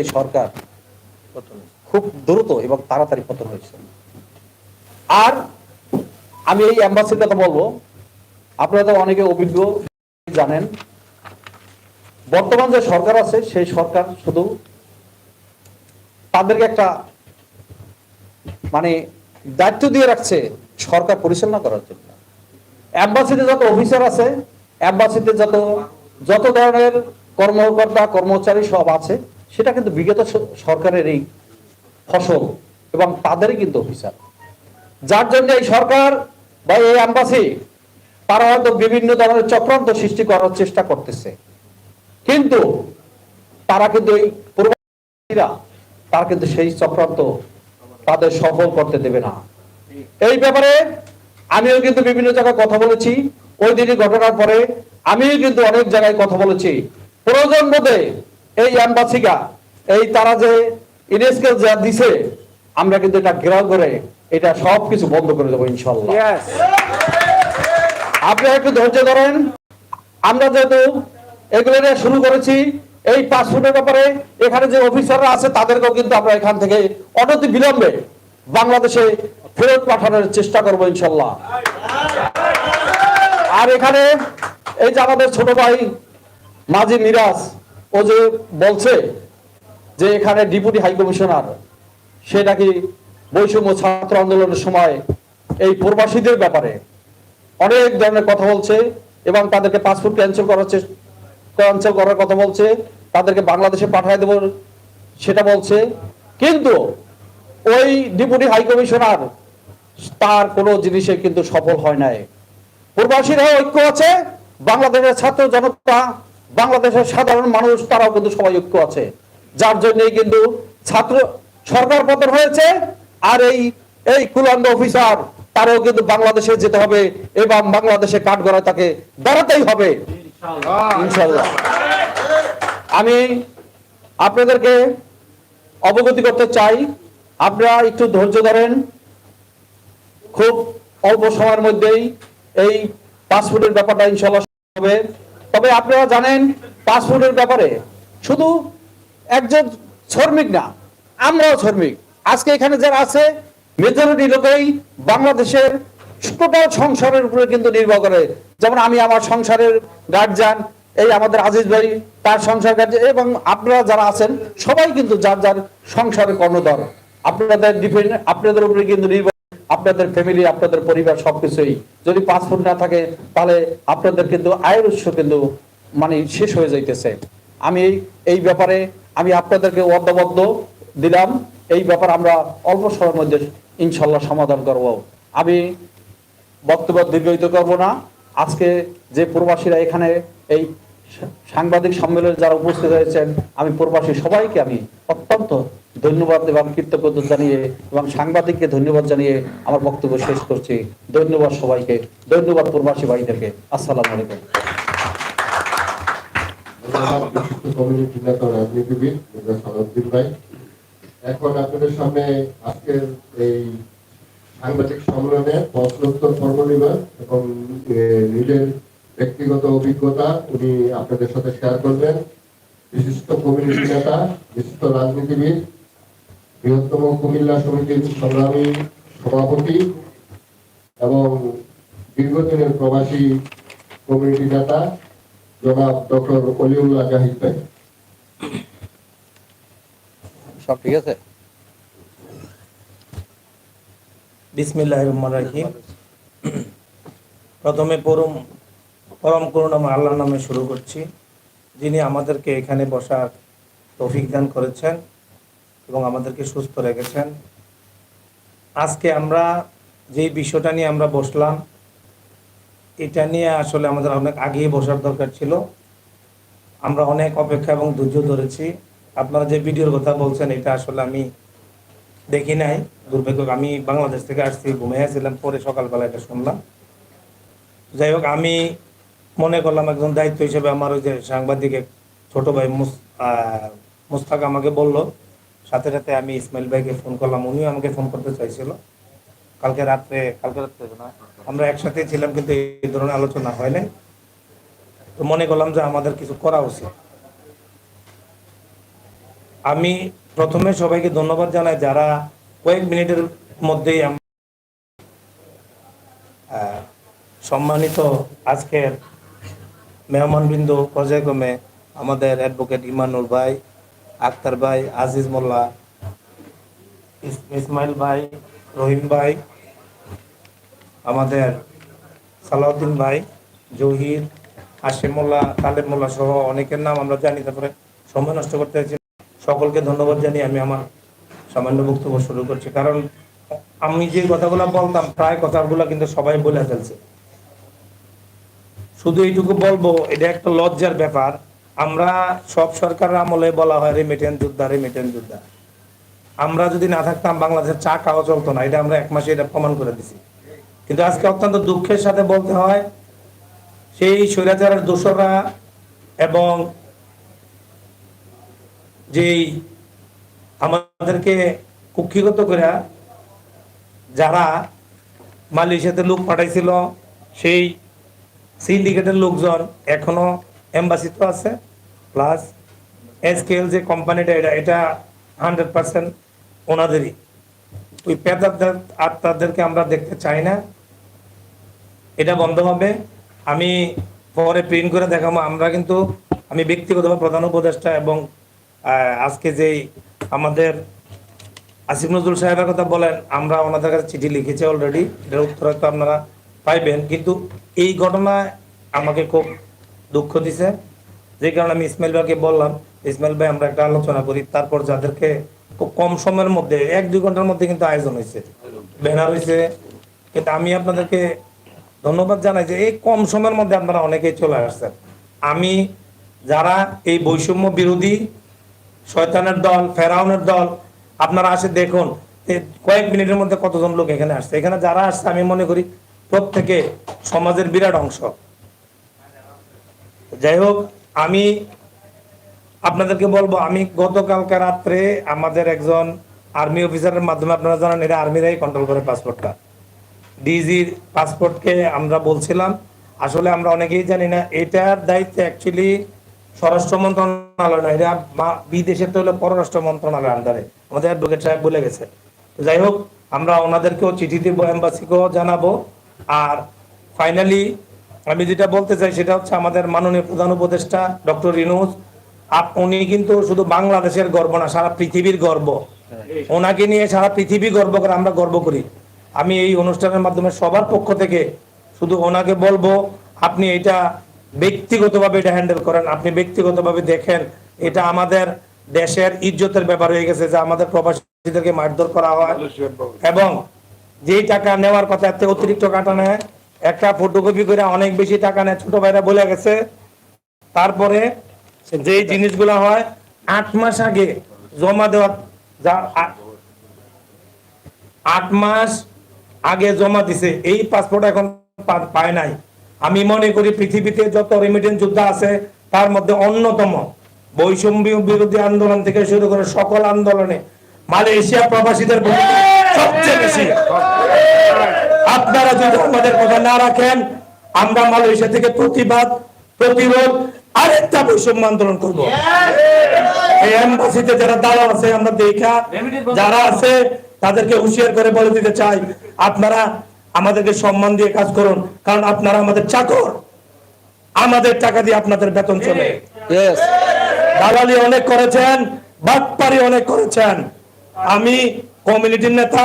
এই সরকার খুব দ্রুত এবং তাড়াতাড়ি পতন হয়েছে। আর আমি এই অ্যাম্বাসির কথা বলব। আপনারা তো অনেকে অভিজ্ঞ জানেন। বর্তমান যে সরকার আছে, সেই সরকার শুধু তাদেরকে একটা মানে দায়িত্ব দিয়ে রাখছে সরকার পরিচালনা করার জন্য। অ্যাম্বাসিতে যত অফিসার আছে অ্যাম্বাসিতে যত যত ধরনের কর্মকর্তা, কর্মচারী সব আছে সেটা কিন্তু বিগত সরকারের এই ফসল এবং তাদেরই কিন্তু অফিসার যার জন্য এই সরকার বা এই অ্যাম্বাসি তারা হয়তো বিভিন্ন ধরনের চক্রান্ত সৃষ্টি করার চেষ্টা করতেছে। কিন্তু তারা কিন্তু এই পূর্বরা তারা কিন্তু সেই চক্রান্ত তাদের সফল করতে দেবে না। এই ব্যাপারে আমিও কিন্তু বিভিন্ন জায়গায় কথা বলেছি। ওই দিনই ঘটনার পরে আমিও কিন্তু অনেক জায়গায় কথা বলেছি। প্রয়োজন বোধে এই অ্যাম্বাসিকা এই তারা যে ইউনেস্কো যা দিছে আমরা কিন্তু এটা ঘেরাও করে এটা সব কিছু বন্ধ করে দেবো ইনশাল্লাহ। আপনি একটু ধৈর্য ধরেন। আমরা যেহেতু এগুলো নিয়ে শুরু করেছি এই পাসপোর্টের ব্যাপারে এখানে যে অফিসাররা আছে তাদেরকেও কিন্তু আমরা এখান থেকে অনতি বিলম্বে বাংলাদেশে ফেরত পাঠানোর চেষ্টা করব ইনশাল্লাহ। আর এখানে এই যে আমাদের ছোট ভাই মাঝি মিরাজ ও যে বলছে যে এখানে ডিপুটি হাই কমিশনার, সে নাকি বৈষম্য ছাত্র আন্দোলনের সময় এই প্রবাসীদের ব্যাপারে অনেক ধরনের কথা বলছে এবং তাদেরকে পাসপোর্ট ক্যান্সেল করার ক্যান্সেল করার কথা বলছে, তাদেরকে বাংলাদেশে পাঠিয়ে দেব সেটা বলছে। কিন্তু ওই ডিপুটি হাই কমিশনার তার কোনো জিনিসে কিন্তু সফল হয় নাই। প্রবাসীরা ঐক্য আছে, বাংলাদেশের ছাত্র জনতা বাংলাদেশের সাধারণ মানুষ তারাও কিন্তু সবাই ঐক্য আছে। যার জন্যই কিন্তু ছাত্র সরকার পতন হয়েছে আর এই এই কুলান্ড অফিসার তারও কিন্তু বাংলাদেশে যেতে হবে এবং বাংলাদেশে কাঠগড়ায় তাকে দাঁড়াতেই হবে। ইনশাল্লাহ আমি আপনাদেরকে অবগতি করতে চাই আপনারা একটু ধৈর্য ধরেন। খুব অল্প সময়ের মধ্যেই এই পাসপোর্টের ব্যাপারটা ইনশাল্লাহ হবে। তবে আপনারা জানেন পাসপোর্টের ব্যাপারে শুধু একজন শ্রমিক না, আমরাও শ্রমিক। আজকে এখানে যারা আছে মেজরিটি লোকেই বাংলাদেশের টোটাল সংসারের উপরে কিন্তু নির্ভর করে। যেমন আমি আমার সংসারের গার্জিয়ান এই আমাদের আজিজ ভাই, তার সংসার গার্জিয়ান এবং আপনারা যারা আছেন, সবাই কিন্তু যার যার সংসারের কর্ণধর। আপনাদের ডিপেন্ড আপনাদের উপরে কিন্তু নির্ভর আপনাদের ফ্যামিলি আপনাদের পরিবার সবকিছুই যদি পাসপোর্ট না থাকে, তাহলে আপনাদের কিন্তু আয়ের উৎস কিন্তু মানে শেষ হয়ে যাইতেছে। আমি এই- ব্যাপারে আমি আপনাদেরকে অর্ধবদ্ধ দিলাম। এই ব্যাপার আমরা অল্প সময়ের মধ্যে ইনশাল্লাহ সমাধান করব। আমি বক্তব্য দীর্ঘায়িত করব না। আজকে যে প্রবাসীরা এখানে এই সাংবাদিক সম্মেলনে যারা উপস্থিত হয়েছেন, আমি প্রবাসী সবাইকে আমি অত্যন্ত ধন্যবাদ এবং কৃতজ্ঞতা জানিয়ে এবং সাংবাদিককে ধন্যবাদ জানিয়ে আমার বক্তব্য শেষ করছি। ধন্যবাদ সবাইকে। ধন্যবাদ প্রবাসী ভাইদেরকে। আসসালামু আলাইকুম। আপনাদের এই সাংবাদিক সম্মেলনে এবং নিজের ব্যক্তিগত অভিজ্ঞতা উনি আপনাদের সাথে শেয়ার করবেন। বিশিষ্ট কমিউনিটি নেতা, বিশিষ্ট রাজনীতিবিদ, বৃহত্তম কুমিল্লা সমিতির সংগ্রামী সভাপতি এবং দীর্ঘদিনের প্রবাসী কমিউনিটি নেতা, জনাব ডক্টর অলিউল্লাহ জাহিদ ভাই। সব ঠিক আছে? বিসমিল্লাহ রহমান রাহিম। প্রথমে পরম পরম করুণাময় আল্লাহর নামে শুরু করছি। যিনি আমাদেরকে এখানে বসার তৌফিক দান করেছেন এবং আমাদেরকে সুস্থ রেখেছেন। আজকে আমরা যেই বিষয়টা নিয়ে আমরা বসলাম, এটা নিয়ে আসলে আমাদের অনেক আগেই বসার দরকার ছিল। আমরা অনেক অপেক্ষা এবং ধৈর্য ধরেছি। আপনারা যে ভিডিওর কথা বলছেন, এটা আসলে আমি দেখি নাই। দুর্ভাগ্য আমি বাংলাদেশ থেকে আসছি ঘুমিয়েছিলাম পরে সকালবেলা এটা শুনলাম। যাই হোক, আমি মনে করলাম একজন দায়িত্ব হিসেবে আমার ওই যে সাংবাদিক ছোট ভাই মুস্তাক আমাকে বলল, সাথে সাথে আমি ইসমাইল ভাইকে ফোন করলাম, উনিও আমাকে ফোন করতে চাইছিল। কালকে রাত্রে কালকে রাত্রে না, আমরা একসাথে ছিলাম কিন্তু এই ধরনের আলোচনা হয় নাই। তো মনে করলাম যে আমাদের কিছু করা উচিত। আমি প্রথমে সবাইকে ধন্যবাদ জানাই যারা কয়েক মিনিটের মধ্যেই সম্মানিত আজকের মেহমানবৃন্দ, পর্যায়ক্রমে আমাদের অ্যাডভোকেট ইমানুর ভাই, আক্তার ভাই, আজিজ মোল্লা ইসমাইল ভাই, রহিম ভাই, আমাদের সালাউদ্দিন ভাই, জহির হাসিম মোল্লা, তালেব মোল্লা সহ অনেকের নাম আমরা জানি, তারপরে সময় নষ্ট করতে চাইছি সকলকে ধন্যবাদ জানিয়ে আমি আমার সামান্য বক্তব্য শুরু করছি। কারণ আমি যে কথাগুলো বলতাম, প্রায় কথাগুলো কিন্তু সবাই বলে ফেলছে। শুধু এইটুকু বলব, এটা একটা লজ্জার ব্যাপার। আমরা সব সরকারের আমলে বলা হয় রেমিটেন্স যোদ্ধা রেমিটেন্স যোদ্ধা। আমরা যদি না থাকতাম, বাংলাদেশের চা খাওয়া চলতো না। এটা আমরা এক মাসে এটা প্রমাণ করে দিছি। কিন্তু আজকে অত্যন্ত দুঃখের সাথে বলতে হয়, সেই স্বৈরাচারের দোষরা এবং যেই আমাদেরকে কুক্ষিগত করে যারা মালয়েশিয়াতে লোক পাঠাইছিল, সেই সিন্ডিকেটের লোকজন এখনও এম্বাসিতে আছে প্লাস এসকেএল যে কোম্পানিটা এটা এটা হান্ড্রেড পার্সেন্ট ওনাদেরই। ওই পেতাদের আত্মাদেরকে আমরা দেখতে চাই না। এটা বন্ধ হবে। আমি পরে প্রিন্ট করে দেখাবো। আমরা কিন্তু, আমি ব্যক্তিগতভাবে প্রধান উপদেষ্টা এবং আজকে যেই আমাদের আসিফ নজরুল সাহেবের কথা বলেন, আমরা ওনাদের কাছে চিঠি লিখেছি অলরেডি এটার উত্তর হয়তো আপনারা পাইবেন। কিন্তু এই ঘটনায় আমাকে খুব দুঃখ দিছে। যে কারণে আমি ইসমাইল ভাইকে বললাম, ইসমাইল ভাই, আমরা একটা আলোচনা করি। তারপর যাদেরকে খুব কম সময়ের মধ্যে, এক, দুই ঘণ্টার মধ্যে কিন্তু আয়োজন হয়েছে, ব্যানার হয়েছে। কিন্তু আমি আপনাদেরকে ধন্যবাদ জানাই যে, এই কম সময়ের মধ্যে আপনারা অনেকেই চলে আসছেন। আমি, যারা এই বৈষম্য বিরোধী, শয়তানের দল, ফেরাউনের দল, আপনারা আসে দেখুন কয়েক মিনিটের মধ্যে কতজন লোক এখানে আসছে। এখানে যারা আসছে, আমি মনে করি প্রত্যেকে সমাজের বিরাট অংশ। যাই হোক, আমি আপনাদেরকে বলব, আমি গতকালকে রাত্রে আমাদের একজন আর্মি অফিসারের মাধ্যমে আপনারা জানেন এটা আর্মিরাই কন্ট্রোল করে পাসপোর্টটা ডিজির পাসপোর্টকে আমরা বলছিলাম। আসলে আমরা অনেকেই জানি না, এটার দায়িত্ব অ্যাকচুয়ালি স্বরাষ্ট্র মন্ত্রণালয় না এটা বিদেশের তো হলো পররাষ্ট্র মন্ত্রণালয়ের আন্ডারে আমাদের অ্যাডভোকেট সাহেব বলে গেছে। যাই হোক, আমরা ওনাদেরকেও চিঠি দিব এম্বাসিকেও জানাব। আর ফাইনালি আমি যেটা বলতে চাই সেটা হচ্ছে আমাদের মাননীয় প্রধান উপদেষ্টা ডক্টর আপ উনি কিন্তু শুধু বাংলাদেশের গর্ব না সারা পৃথিবীর গর্ব। ওনাকে নিয়ে সারা পৃথিবী গর্ব করে আমরা গর্ব করি। আমি এই অনুষ্ঠানের মাধ্যমে সবার পক্ষ থেকে শুধু ওনাকে বলব আপনি এটা ব্যক্তিগতভাবে এটা হ্যান্ডেল করেন আপনি ব্যক্তিগতভাবে দেখেন এটা আমাদের দেশের ইজ্জতের ব্যাপার হয়ে গেছে যে আমাদের প্রবাসীদেরকে মারধর করা হয়। এবং যেই টাকা নেওয়ার কথা থেকে অতিরিক্ত টাকা নেয়। একটা ফটোকপি করে অনেক বেশি টাকা নেয়। ছোট ভাইরা বলে গেছে। তারপরে যে জিনিসগুলো হয়, আট মাস আগে জমা দেওয়া, যা আট মাস আগে জমা দিছে। এই পাসপোর্ট এখন পায় নাই। আমি মনে করি পৃথিবীতে যত রেমিটেন্স যোদ্ধা আছে, তার মধ্যে অন্যতম বৈষম্য বিরোধী আন্দোলন থেকে শুরু করে সকল আন্দোলনে মালয়েশিয়া প্রবাসীদের ভূমিকা সবচেয়ে বেশি। আপনারা যদি আমাদের কথা না রাখেন আমরা মালয়েশিয়া থেকে প্রতিবাদ প্রতিরোধ আরেকটা বৈষম্য আন্দোলন করব। এই এম্বাসিতে যারা দালাল আছে আমরা দেখা যারা আছে তাদেরকে হুঁশিয়ার করে বলে দিতে চাই আপনারা আমাদেরকে সম্মান দিয়ে কাজ করুন কারণ আপনারা আমাদের চাকর। আমাদের টাকা দিয়ে আপনাদের বেতন চলে। দালালি অনেক করেছেন বাটপারি অনেক করেছেন। আমি কমিউনিটির নেতা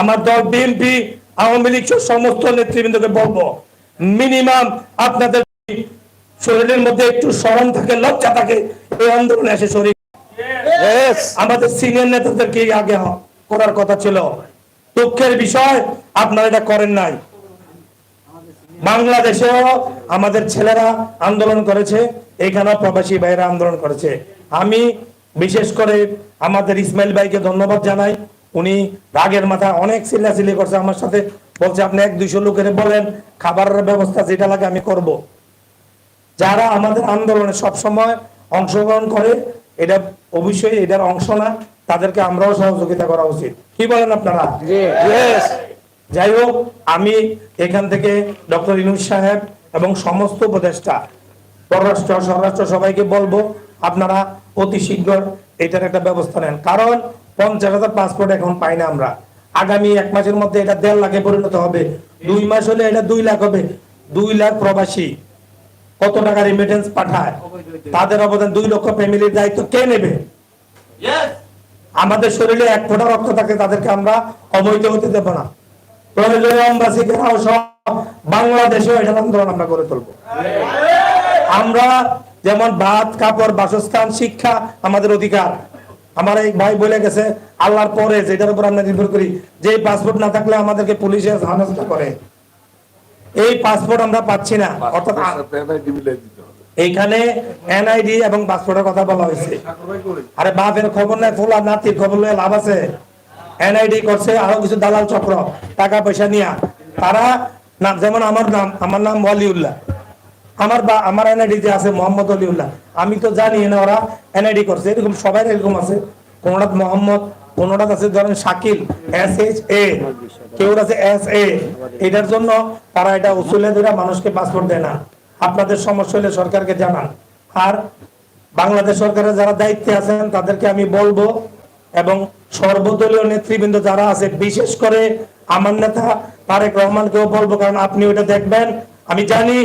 আমার দল বিএনপি আওয়ামী লীগ সমস্ত নেতৃবৃন্দকে বলব মিনিমাম আপনাদের শরীরের মধ্যে একটু স্মরণ থাকে লজ্জা থাকে এই আন্দোলনে এসে শরীর। আমাদের সিনিয়র নেতাদেরকে আগে করার কথা ছিল। দুঃখের বিষয় আপনারা এটা করেন নাই। বাংলাদেশেও আমাদের ছেলেরা আন্দোলন করেছে এখানে প্রবাসী ভাইরা আন্দোলন করেছে। আমি বিশেষ করে আমাদের ইসমাইল ভাইকে ধন্যবাদ জানাই। উনি রাগের মাথা অনেক চিল্লাচিল্লি করছে আমার সাথে বলছে আপনি এক দুইশো লোকের বলেন খাবারের ব্যবস্থা যেটা লাগে আমি করব। যারা আমাদের আন্দোলনে সব সময় অংশগ্রহণ করে এটা অবশ্যই এটার অংশ না তাদেরকে আমরাও সহযোগিতা করা উচিত। কি বলেন আপনারা? যাই হোক আমি এখান থেকে ডক্টর ইনুস সাহেব এবং সমস্ত উপদেষ্টা পররাষ্ট্র স্বরাষ্ট্র সবাইকে বলব আপনারা অতি শীঘ্র এটার একটা ব্যবস্থা নেন। কারণ পঞ্চাশ হাজার পাসপোর্ট এখন পাই না আমরা। আগামী এক মাসের মধ্যে এটা দেড় লাখে পরিণত হবে। দুই মাস হলে এটা দুই লাখ হবে। দুই লাখ প্রবাসী কত টাকা রিমিটেন্স পাঠায়? তাদের অবদান দুই লক্ষ ফ্যামিলির দায়িত্ব কে নেবে? আমাদের শরীরে এক ফোঁটা রক্ত থাকে তাদেরকে আমরা অবৈধ হতে দেব না। বাংলাদেশেও এটার আন্দোলন আমরা করে তুলবো। আমরা যেমন ভাত কাপড় বাসস্থান শিক্ষা আমাদের অধিকার। আমার এই ভাই বলে গেছে আল্লাহর পরে যেটার উপর আমরা নির্ভর করি যে পাসপোর্ট না থাকলে আমাদেরকে পুলিশে হানাস্তা করে। এই পাসপোর্ট আমরা পাচ্ছি না অর্থাৎ এইখানে এনআইডি এবং পাসপোর্টের কথা বলা হয়েছে। আরে বাপের খবর নাই ফুলা নাতির খবর লয়ে লাভ আছে। এনআইডি করছে আরও কিছু দালাল চক্র টাকা পয়সা নিয়া। তারা যেমন আমার নাম আমার নাম ওয়ালিউল্লাহ। আমার বা, আমার এনআইডি যে আছে মোহাম্মদ অলিউল্লাহ। আমি তো জানি না ওরা এনআইডি করছে, এরকম সবাই এরকম আছে। কোনটা মোহাম্মদ, কোনটা আছে ধরেন শাকিল এস এইচ এ কেউ আছে এস এ এটার জন্য তারা এটা উসুলে ধরে মানুষকে পাসপোর্ট দেয় না। আপনাদের সমস্যা হলে সরকারকে জানান। আর বাংলাদেশ সরকারের যারা দায়িত্বে আছেন, তাদেরকে আমি বলব, এবং সর্বদলীয় নেতৃবৃন্দ যারা আছে, বিশেষ করে আমার নেতা তারেক রহমানকেও বলব, কারণ আপনি ওটা দেখবেন আমি জানি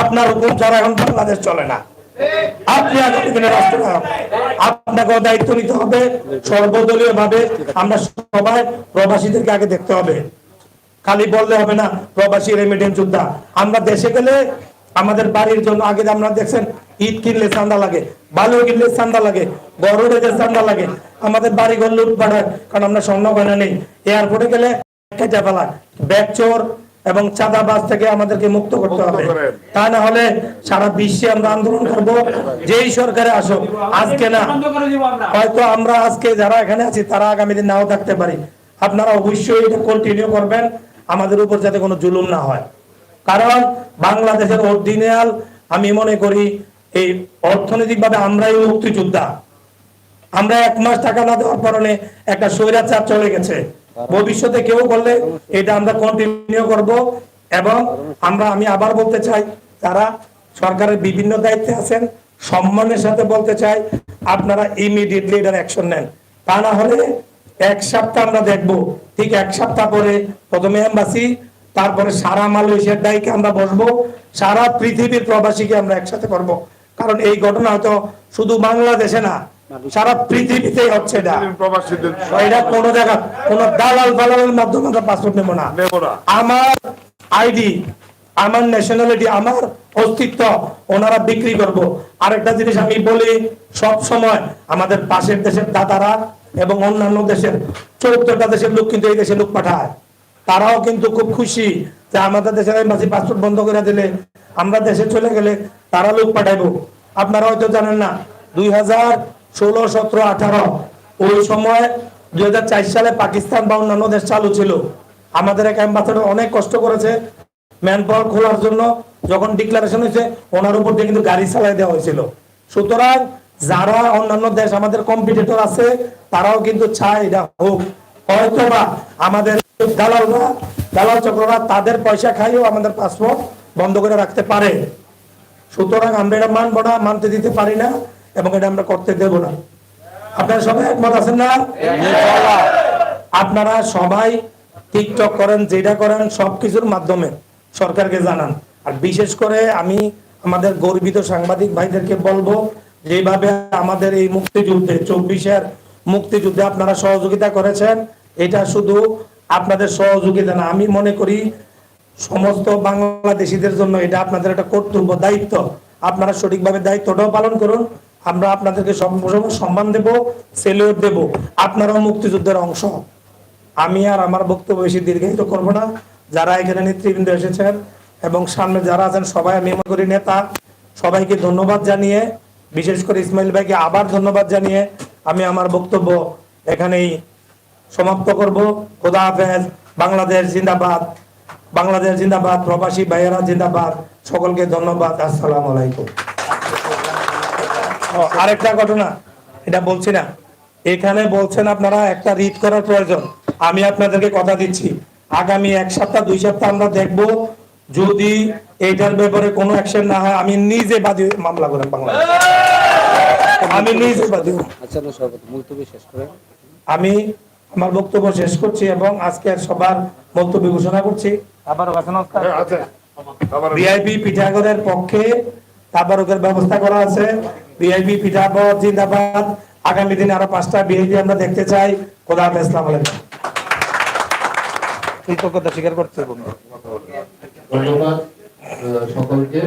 আপনার হুকুম ছাড়া এখন বাংলাদেশ চলে না। আপনি রাষ্ট্রনায়ক আপনাকেও দায়িত্ব নিতে হবে সর্বদলীয় ভাবে আমরা সবাই প্রবাসীদেরকে আগে দেখতে হবে। খালি বললে হবে না, প্রবাসী যোদ্ধা। আমরা দেশে গেলে আমাদের বাড়ির জন্য, আগে আমরা দেখছেন, ঈদ কিনলে চান্দা লাগে, বালু কিনলে চান্দা লাগে গরু রেজে চান্দা লাগে। আমাদের বাড়ি ঘর লুট পাঠায় কারণ আমরা স্বর্ণ গয়না নেই। এয়ারপোর্টে গেলে কেটে ফেলা ব্যাগ চোর এবং চাঁদাবাজ থেকে আমাদেরকে মুক্ত করতে হবে। তা না হলে সারা বিশ্বে আমরা আন্দোলন করব যেই সরকারে আসুক। আজকে না হয়তো আমরা আজকে যারা এখানে আছি তারা আগামী দিন নাও থাকতে পারি। আপনারা অবশ্যই এটা কন্টিনিউ করবেন আমাদের উপর যাতে কোনো জুলুম না হয়। কারণ বাংলাদেশের অরিজিনাল আমি মনে করি এই অর্থনৈতিকভাবে আমরাই মুক্তিযোদ্ধা। আমরা এক মাস টাকা না দেওয়ার কারণে একটা স্বৈরাচার চলে গেছে। ভবিষ্যতে কেউ করলে এটা আমরা কন্টিনিউ করব এবং আমরা, আমি আবার বলতে চাই তারা সরকারের বিভিন্ন দায়িত্বে আছেন, সম্মানের সাথে বলতে চাই, আপনারা ইমিডিয়েটলি এটার অ্যাকশন নেন। তা না হলে এক সপ্তাহ আমরা দেখব। ঠিক এক সপ্তাহ পরে প্রথমে এম্বাসি তারপরে সারা মালয়েশিয়ার দায়ীকে আমরা বসবো, সারা পৃথিবীর প্রবাসীকে আমরা একসাথে করব। কারণ এই ঘটনা হয়তো শুধু বাংলাদেশে না সারা পৃথিবীতেই হচ্ছে এটা। প্রবাসীদের এটা কোনো জায়গা কোন দালাল মাধ্যমে আমরা পাসপোর্ট নেব না। আমার আইডি আমার ন্যাশনালিটি আমার অস্তিত্ব ওনারা বিক্রি করব। আরেকটা জিনিস আমি বলি সব সময় আমাদের পাশের দেশের দাদারা এবং অন্যান্য দেশের চৌদ্দটা দেশের লোক কিন্তু এই দেশে লোক পাঠায়। তারাও কিন্তু খুব খুশি যে আমাদের দেশের এম্বাসি পাসপোর্ট বন্ধ করে দিলে আমরা দেশে চলে গেলে তারা লোক পাঠাইবো। আপনারা হয়তো জানেন না দুই হাজার ষোলো, সতেরো, আঠারো। ওই সময় দুই হাজার চার সালে পাকিস্তান বা অন্যান্য দেশ চালু ছিল। আমাদের এক অ্যাম্বাসেডর অনেক কষ্ট করেছে ম্যান পাওয়ার খোলার জন্য। যখন ডিক্লারেশন হয়েছে, ওনার উপর দিয়ে কিন্তু গাড়ি চালাই দেওয়া হয়েছিল। সুতরাং যারা অন্যান্য দেশ আমাদের কম্পিটিটর আছে, তারাও কিন্তু চায় এটা হোক। হয়তোবা আমাদের দালালরা, দালাল চক্ররা তাদের পয়সা খাইও আমাদের পাসপোর্ট বন্ধ করে রাখতে পারে। সুতরাং আমরা এটা মানবো না, মানতে দিতে পারি না। এবং এটা আমরা করতে দেব না। আপনারা সবাই একমত আছেন না? আপনারা সবাই টিকটক করেন যেটা করেন সবকিছুর মাধ্যমে সরকারকে জানান। আর বিশেষ করে আমি আমাদের গর্বিত সাংবাদিক ভাইদেরকে বলব যেভাবে আমাদের এই মুক্তিযুদ্ধে চব্বিশের মুক্তিযুদ্ধে আপনারা সহযোগিতা করেছেন এটা শুধু আপনাদের সহযোগিতা না আমি মনে করি সমস্ত বাংলাদেশিদের জন্য এটা আপনাদের একটা কর্তব্য দায়িত্ব। আপনারা সঠিকভাবে দায়িত্বটাও পালন করুন আমরা আপনাদেরকে সম্মান দেব সেলিউট দেব, আপনারাও মুক্তিযুদ্ধের অংশ আমি আর আমার বক্তব্য বেশি দীর্ঘায়িত করব না। যারা এখানে নেতৃবৃন্দ এসেছেন এবং সামনে যারা আছেন, সবাই আমি মনে করি নেতা, সবাইকে ধন্যবাদ জানিয়ে, বিশেষ করে ইসমাইল ভাইকে আবার ধন্যবাদ জানিয়ে আমি আমার বক্তব্য এখানেই সমাপ্ত করব। খোদা হাফেজ, বাংলাদেশ জিন্দাবাদ বাংলাদেশ জিন্দাবাদ, প্রবাসী ভাইয়েরা জিন্দাবাদ, সকলকে ধন্যবাদ, আসসালামু আলাইকুম। আরেকটা ঘটনা এটা বলছি না। এখানে বলছেন আপনারা একটা রিড করার প্রয়োজন। আমি আপনাদেরকে কথা দিচ্ছি। আগামী এক সপ্তাহ দুই সপ্তাহ আমরা দেখব যদি এইটার ব্যাপারে কোনো অ্যাকশন না হয় আমি নিজে বাদী মামলা করেন বাংলাদেশ। আমি নিজ উপাধি আচ্ছা না সভাপতি মুলতবি শেষ করে আমি আমার বক্তব্য শেষ করছি এবং আজকের সবার বক্তব্য ঘোষণা করছি। আবার ভিআইপি পিঠাগরের পক্ষে তাবারকের ব্যবস্থা করা আছে। বিআইবি পিঠাপথ জিন্দাবাদ। আগামী দিনে আরও পাঁচটা বিআইবি আমরা দেখতে চাই। খোদা হাফেজ আসসালামু আলাইকুম। কৃতজ্ঞতা স্বীকার করতে বন্ধু। ধন্যবাদ সকলকে।